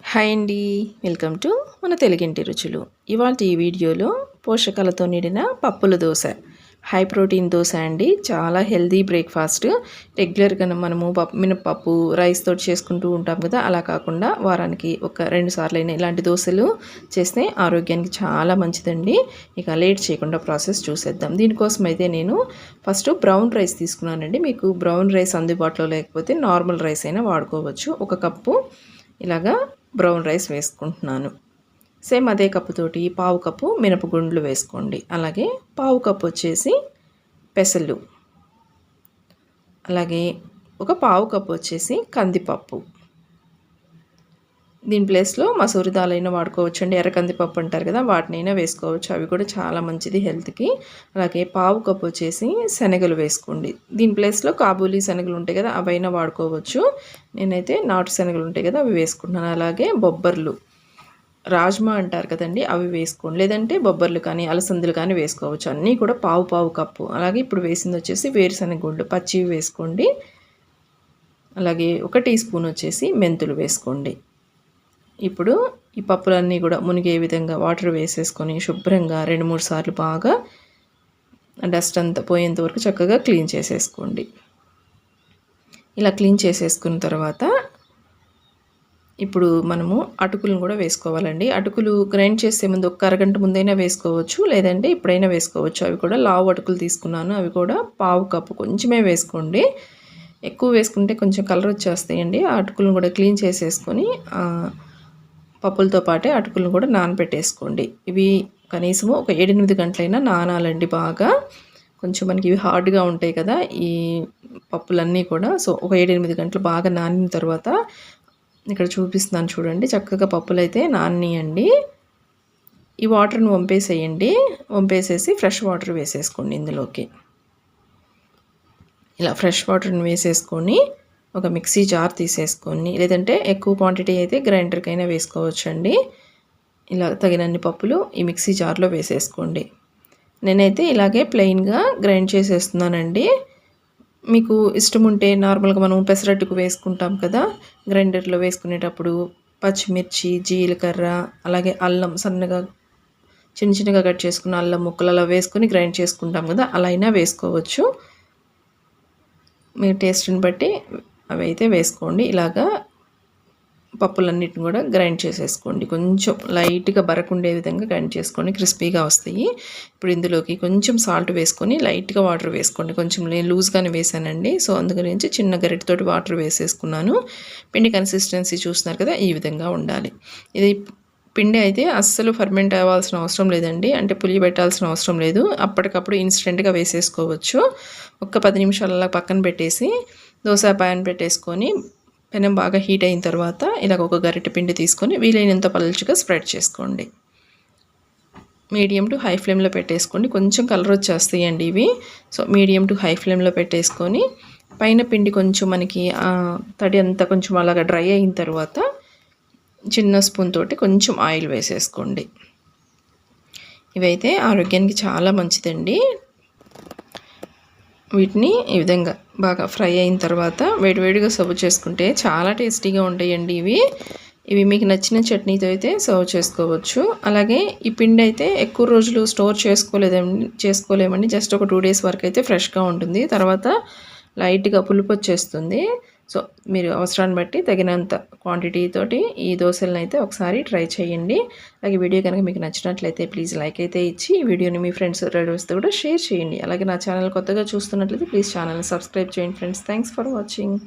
Hi అండి. Welcome to మన తెలుగింటి రుచులు. ఇవాళ ఈ వీడియోలో పోషకాలతో నిండిన పప్పుల దోశ. హై ప్రోటీన్ దోశ అండి. చాలా హెల్దీ బ్రేక్ఫాస్ట్. రెగ్యులర్గా మనము పప్పు మినపప్పు రైస్ తోటి చేసుకుంటూ ఉంటాం కదా. అలా కాకుండా వారానికి ఒక రెండు సార్లు అయినా ఇలాంటి దోశలు చేస్తే ఆరోగ్యానికి చాలా మంచిదండి. ఇక లేట్ చేయకుండా ప్రాసెస్ చూసేద్దాం. దీనికోసం అయితే నేను ఫస్ట్ బ్రౌన్ రైస్ తీసుకున్నానండి. మీకు బ్రౌన్ రైస్ అందుబాటులో లేకపోతే నార్మల్ రైస్ అయినా వాడుకోవచ్చు. ఒక కప్పు ఇలాగా బ్రౌన్ రైస్ వేసుకుంటున్నాను. సేమ్ అదే కప్పుతోటి పావు కప్పు మినపగుండ్లు వేసుకోండి. అలాగే పావు కప్పు వచ్చేసి పెసలు. అలాగే ఒక పావు కప్పు వచ్చేసి కందిపప్పు. దీని ప్లేస్లో మసూరి దాలైనా వాడుకోవచ్చు అండి ఎర్ర కందిపప్పు అంటారు కదా వాటినైనా వేసుకోవచ్చు. అవి కూడా చాలా మంచిది హెల్త్కి. అలాగే పావు కప్పు వచ్చేసి శనగలు వేసుకోండి. దీని ప్లేస్లో కాబూలీ శనగలు ఉంటాయి కదా అవైనా వాడుకోవచ్చు. నేనైతే నాటు శనగలు ఉంటాయి కదా అవి వేసుకుంటున్నాను. అలాగే బొబ్బర్లు. రాజ్మా అంటారు కదండి అవి వేసుకోండి. లేదంటే బొబ్బర్లు కానీ అలసందులు కానీ వేసుకోవచ్చు. అన్నీ కూడా పావు పావు కప్పు. అలాగే ఇప్పుడు వేసింది వచ్చేసి వేరుశనగ గుడ్డు పచ్చివి వేసుకోండి. అలాగే ఒక టీ స్పూన్ వచ్చేసి మెంతులు వేసుకోండి. ఇప్పుడు ఈ పప్పులన్నీ కూడా మునిగే విధంగా వాటర్ వేసేసుకొని శుభ్రంగా రెండు మూడు సార్లు బాగా డస్ట్ అంతా పోయేంత వరకు చక్కగా క్లీన్ చేసేసుకోండి. ఇలా క్లీన్ చేసేసుకున్న తర్వాత ఇప్పుడు మనము అటుకులను కూడా వేసుకోవాలండి. అటుకులు గ్రైండ్ చేసే ముందు ఒక అరగంట ముందైనా వేసుకోవచ్చు లేదంటే ఇప్పుడైనా వేసుకోవచ్చు. అవి కూడా లావు అటుకులు తీసుకున్నాను అవి కూడా పావు కప్పు కొంచెమే వేసుకోండి. ఎక్కువ వేసుకుంటే కొంచెం కలర్ వచ్చేస్తాయండి. ఆ అటుకులను కూడా క్లీన్ చేసేసుకొని పప్పులతో పాటే అటుకులను కూడా నానబెట్టేసుకోండి. ఇవి కనీసము ఒక ఏడెనిమిది గంటలైనా నానాలండి బాగా. కొంచెం మనకి ఇవి హార్డ్గా ఉంటాయి కదా ఈ పప్పులన్నీ కూడా. సో ఒక ఏడెనిమిది గంటలు బాగా నానిన తర్వాత ఇక్కడ చూపిస్తున్నాను చూడండి చక్కగా పప్పులు అయితే నానియండి. ఈ వాటర్ని వంపేసేయండి. వంపేసేసి ఫ్రెష్ వాటర్ వేసేసుకోండి ఇందులోకి. ఇలా ఫ్రెష్ వాటర్ని వేసేసుకొని ఒక మిక్సీ జార్ తీసేసుకొని లేదంటే ఎక్కువ క్వాంటిటీ అయితే గ్రైండర్కైనా వేసుకోవచ్చండి. ఇలా తగినన్ని పప్పులు ఈ మిక్సీ జార్లో వేసేసుకోండి. నేనైతే ఇలాగే ప్లెయిన్గా గ్రైండ్ చేసేస్తున్నానండి. మీకు ఇష్టం ఉంటే నార్మల్గా మనం పెసరట్టుకు వేసుకుంటాం కదా గ్రైండర్లో వేసుకునేటప్పుడు పచ్చిమిర్చి జీలకర్ర అలాగే అల్లం సన్నగా చిన్న చిన్నగా కట్ చేసుకున్న అల్లం ముక్కలు అలా వేసుకొని గ్రైండ్ చేసుకుంటాం కదా అలా అయినా వేసుకోవచ్చు. మీ టేస్ట్ని బట్టి అవి అయితే వేసుకోండి. ఇలాగా పప్పులన్నిటిని కూడా గ్రైండ్ చేసేసుకోండి. కొంచెం లైట్గా బరకుండే విధంగా గ్రైండ్ చేసుకోండి. క్రిస్పీగా వస్తాయి. ఇప్పుడు ఇందులోకి కొంచెం సాల్ట్ వేసుకొని లైట్గా వాటర్ వేసుకోండి. కొంచెం నేను లూజ్గానే వేసానండి. సో అందుగురించి చిన్న గరిటతోటి వాటర్ వేసేసుకున్నాను. పిండి కన్సిస్టెన్సీ చూస్తున్నారు కదా ఈ విధంగా ఉండాలి. ఇది పిండి అయితే అస్సలు ఫర్మెంట్ అవ్వాల్సిన అవసరం లేదండి. అంటే పులి పెట్టాల్సిన అవసరం లేదు. అప్పటికప్పుడు ఇన్స్టెంట్గా వేసేసుకోవచ్చు. ఒక్క పది నిమిషాలలో పక్కన పెట్టేసి దోశ పాన్ పెట్టేసుకొని పెనం బాగా హీట్ అయిన తర్వాత ఇలాగ ఒక గరిటె పిండి తీసుకొని వీలైనంత పలుచుగా స్ప్రెడ్ చేసుకోండి. మీడియం టు హై ఫ్లేమ్లో పెట్టేసుకోండి. కొంచెం కలర్ వచ్చేస్తాయండి ఇవి. సో మీడియం టు హై ఫ్లేమ్లో పెట్టేసుకొని పైన పిండి కొంచెం మనకి తడి అంతా కొంచెం అలాగా డ్రై అయిన తర్వాత చిన్న స్పూన్ తోటి కొంచెం ఆయిల్ వేసేసుకోండి. ఇవైతే ఆరోగ్యానికి చాలా మంచిదండి. వీటిని ఈ విధంగా బాగా ఫ్రై అయిన తర్వాత వేడివేడిగా సర్వ్ చేసుకుంటే చాలా టేస్టీగా ఉంటాయండి ఇవి. ఇవి మీకు నచ్చిన చట్నీతో అయితే సర్వ్ చేసుకోవచ్చు. అలాగే ఈ పిండి అయితే ఎక్కువ రోజులు స్టోర్ చేసుకోలేదండి చేసుకోలేమండి. జస్ట్ ఒక టూ డేస్ వరకు అయితే ఫ్రెష్గా ఉంటుంది. తర్వాత లైట్గా పులుపు వచ్చేస్తుంది. సో మీరు అవసరాన్ని బట్టి తగినంత క్వాంటిటీ తోటి ఈ దోశలను అయితే ఒకసారి ట్రై చేయండి. అలాగే వీడియో కనుక మీకు నచ్చినట్లయితే ప్లీజ్ లైక్ అయితే ఇచ్చి ఈ వీడియోని మీ ఫ్రెండ్స్ రిలేటివ్స్తో కూడా షేర్ చేయండి. అలాగే నా ఛానల్ కొత్తగా చూస్తున్నట్లయితే ప్లీజ్ ఛానల్ని సబ్స్క్రైబ్ చేయండి ఫ్రెండ్స్. Thanks for watching.